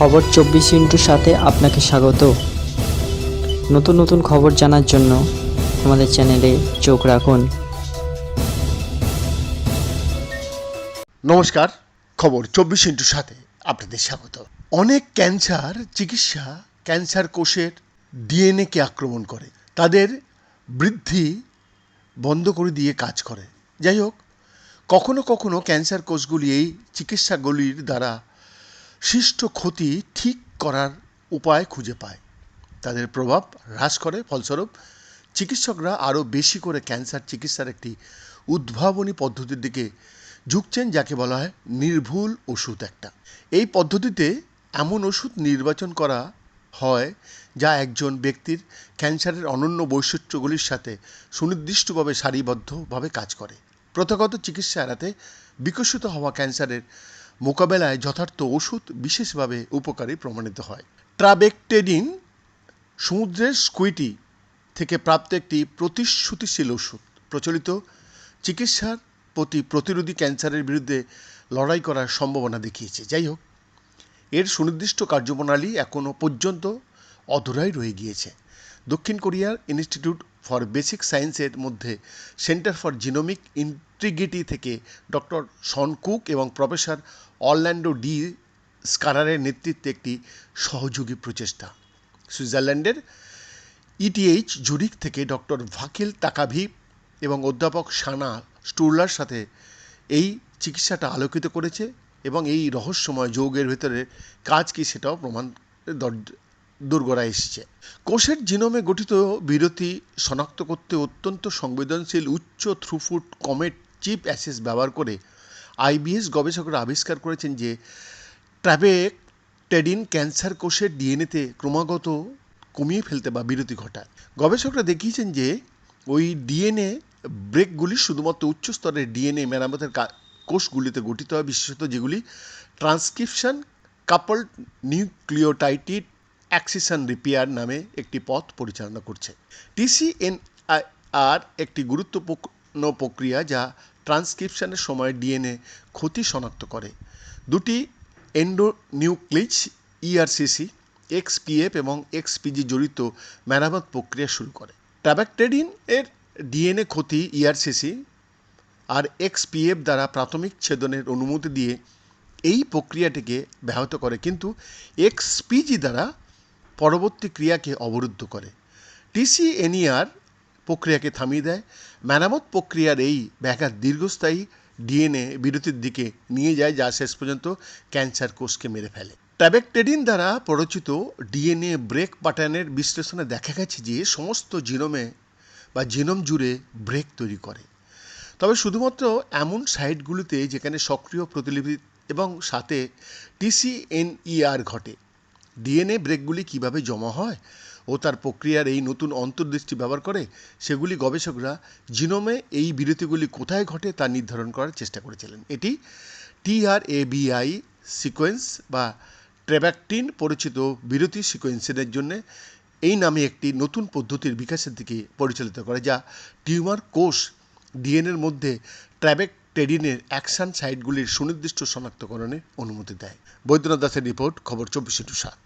খবর চব্বিশ ইন্টুর সাথে আপনাকে স্বাগত। নতুন নতুন খবর জানার জন্য আমাদের চ্যানেলে চোখ রাখুন। নমস্কার, খবর চব্বিশ ইন্টুর সাথে আপনাদের স্বাগত। অনেক ক্যান্সার চিকিৎসা, ক্যান্সার কোষের ডিএনএকে আক্রমণ করে, তাদের বৃদ্ধি বন্ধ করে দিয়ে কাজ করে। যাই হোক, কখনো কখনো ক্যান্সার কোষগুলি এই চিকিৎসাগুলির দ্বারা সৃষ্ট ক্ষতি ঠিক করার উপায় খুঁজে পায়। তাদের প্রভাব হ্রাস করে, ফলস্বরূপ চিকিৎসকরা আরও বেশি করে ক্যান্সার চিকিৎসার একটি উদ্ভাবনী পদ্ধতির দিকে ঝুঁকছেন, যাকে বলা হয় নির্ভুল ওষুধ একটা। এই পদ্ধতিতে এমন ওষুধ নির্বাচন করা হয় যা একজন ব্যক্তির ক্যান্সারের অনন্য বৈশিষ্ট্যগুলির সাথে সুনির্দিষ্টভাবে সারিবদ্ধভাবে কাজ করে। প্রথাগত চিকিৎসা এড়াতে বিকশিত হওয়া ক্যান্সারের মোকাবেলায় যথার্থ ওষুধ বিশেষভাবে উপকারী প্রমাণিত হয়। ট্রাবেকটেডিন সমুদ্রের স্কুইটি থেকে প্রাপ্ত একটি প্রতিশ্রুতিশীল ওষুধ। প্রচলিত চিকিৎসার প্রতি প্রতিরোধী ক্যান্সারের বিরুদ্ধে লড়াই করার সম্ভাবনা দেখিয়েছে। যাই হোক, এর সুনির্দিষ্ট কার্যপ্রণালী এখনও পর্যন্ত অধরাই রয়ে গিয়েছে। দক্ষিণ কোরিয়ার ইনস্টিটিউট ফর বেসিক সায়েন্সের মধ্যে সেন্টার ফর জিনোমিক ইন্টিগ্রিটি থেকে ডক্টর শন কুক এবং প্রফেসর অরল্যান্ডো ডি স্কারারের নেতৃত্বে একটি সহযোগী প্রচেষ্টা। সুইজারল্যান্ডের ইটিএইচ জুরিক থেকে ডক্টর ভাকিল তাকাভি এবং অধ্যাপক সানা স্টুরলার সাথে এই চিকিৎসাটা আলোকিত করেছে এবং এই রহস্যময় যৌগের ভেতরে কাজ কি সেটাও প্রমাণ দর- দোরগোড়ায় এসেছে। কোষের জিনোমে গঠিত বিরতি শনাক্ত করতে অত্যন্ত সংবেদনশীল উচ্চ থ্রুফুট কমেট চিপ অ্যাসেস ব্যবহার করে আইবিএস গবেষকরা আবিষ্কার করেছেন যে ট্র্যাবেকটেডিন ক্যান্সার কোষের ডিএনএতে ক্রমাগত কমিয়ে ফেলতে বা বিরতি ঘটায়। গবেষকরা দেখিয়েছেন যে ওই ডিএনএ ব্রেকগুলি শুধুমাত্র উচ্চ স্তরের ডিএনএ মেরামতের কোষগুলিতে গঠিত হয়, বিশেষত যেগুলি transcription couple nucleotide excision repair নামে একটি পথ পরিচালনা করছে। টিসিএনআর একটি গুরুত্বপূর্ণ প্রক্রিয়া যা ট্রান্সক্রিপশনের সময় ডিএনএ ক্ষতি শনাক্ত করে। দুটি এন্ডোনিউক্লিজ ইআরসিসি এক্সপিএফ এবং এক্সপিজি জড়িত মেরামত প্রক্রিয়া শুরু করে। ট্যাবাকটেডিন এর ডিএনএ ক্ষতি ইআরসিসি আর এক্সপিএফ দ্বারা প্রাথমিক ছেদনের অনুমতি দিয়ে এই প্রক্রিয়াটিকে ব্যাহত করে। কিন্তু এক্সপিজি দ্বারা পরবর্তী ক্রিয়াকে অবরুদ্ধ করে। টিসিএনইআর প্রক্রিয়াকে থামিয়ে দেয়। মেরামত প্রক্রিয়ার এই ব্যাঘাত দীর্ঘস্থায়ী ডিএনএ বিরতির দিকে নিয়ে যায়, যা শেষ পর্যন্ত ক্যান্সার কোষকে মেরে ফেলে। ট্যাবেকটেডিন দ্বারা প্ররোচিত ডিএনএ ব্রেক প্যাটার্নের বিশ্লেষণে দেখা গেছে যে সমস্ত জিনোমে বা জিনোম জুড়ে ব্রেক তৈরি করে। তবে শুধুমাত্র এমন সাইটগুলিতে যেখানে সক্রিয় প্রতিলিপি এবং সাথে টিসিএনইআর ঘটে। ডিএনএ ব্রেকগুলি কীভাবে জমা হয় ও তার প্রক্রিয়ার এই নতুন অন্তর্দৃষ্টি ব্যবহার করে সেগুলি গবেষকরা জিনোমে এই বিরতিগুলি কোথায় ঘটে তা নির্ধারণ করার চেষ্টা করেছিলেন। এটি টিআরএবিআই সিকোয়েন্স বা ট্রেব্যাকটিন পরিচিত বিরতি সিকোয়েন্সের জন্য এই নামে একটি নতুন পদ্ধতির বিকাশের দিকে পরিচালিত করে, যা টিউমার কোষ ডিএনএর মধ্যে ট্র্যাবেক ট্র্যাবেকটেডিনের অ্যাকশন সাইটগুলির সুনির্দিষ্ট শনাক্তকরণের অনুমতি দেয়। বৈদ্যনাথ দাসের রিপোর্ট, খবর চব্বিশে টু সাত।